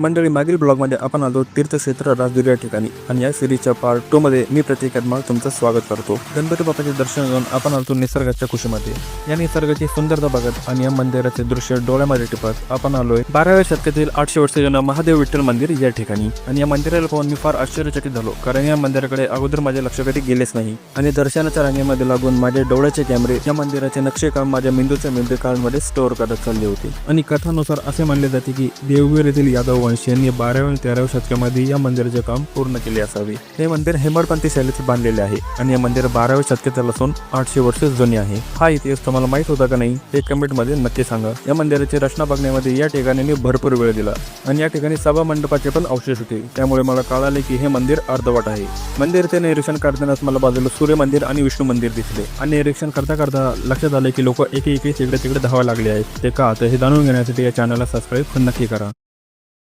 मंडळी मागील ब्लॉगमध्ये आपण आलो तीर्थक्षेत्र राजदुरी या ठिकाणी आणि या सिरीजच्या पार्ट टू मध्ये मी प्रत्येक तुमचं स्वागत करतो. गणपती बाप्पाचे दर्शन घेऊन आपण आलो निसर्गाच्या खुशीमध्ये या निसर्गाची सुंदरता बघत आणि या मंदिराचे दृश्य डोळ्यामध्ये टिपत आपण आलोय बाराव्या शतकातील आठशे वर्ष जुनं महादेव विठ्ठल मंदिर या ठिकाणी. आणि या मंदिराला पाहून मी फार आश्चर्यचकित झालो कारण या मंदिराकडे अगोदर माझे लक्ष कधी गेलेच नाही. आणि दर्शनाच्या रांगेमध्ये लागून माझे डोळ्याचे कॅमेरे या मंदिराचे नक्षीकाम माझ्या मेंदूच्या मेंदू कार्डमध्ये स्टोअर करत चालले होते. आणि कथानुसार असे मानले जाते की देवगिरीतील यादव वंश यांनी बाराव्या आणि तेराव्या शतकामध्ये या मंदिराचे काम पूर्ण केले असावे. हे मंदिर हेमडपंथी शैलीत बांधलेले आहे आणि हे मंदिर बाराव्या शतकातील असून आठशे वर्ष जुने आहे. हा इतिहास तुम्हाला माहीत होता का नाही हे कमेंटमध्ये नक्की सांगा. या मंदिराची रचना बघण्यामध्ये या ठिकाणी मी भरपूर वेळ दिला आणि या ठिकाणी सभा मंडपाचे पण अवशेष होते. त्यामुळे मला कळाले की हे मंदिर अर्धवट आहे. मंदिरचे निरीक्षण करतानाच मला बाजूला सूर्य मंदिर आणि विष्णू मंदिर दिसले. आणि निरीक्षण करता करता लक्षात आले की लोक एक एक तिकडे तिकडे धावा लागले आहेत. ते का? तर हे जाणून घेण्यासाठी या चॅनलला सबस्क्राईब नक्की करा.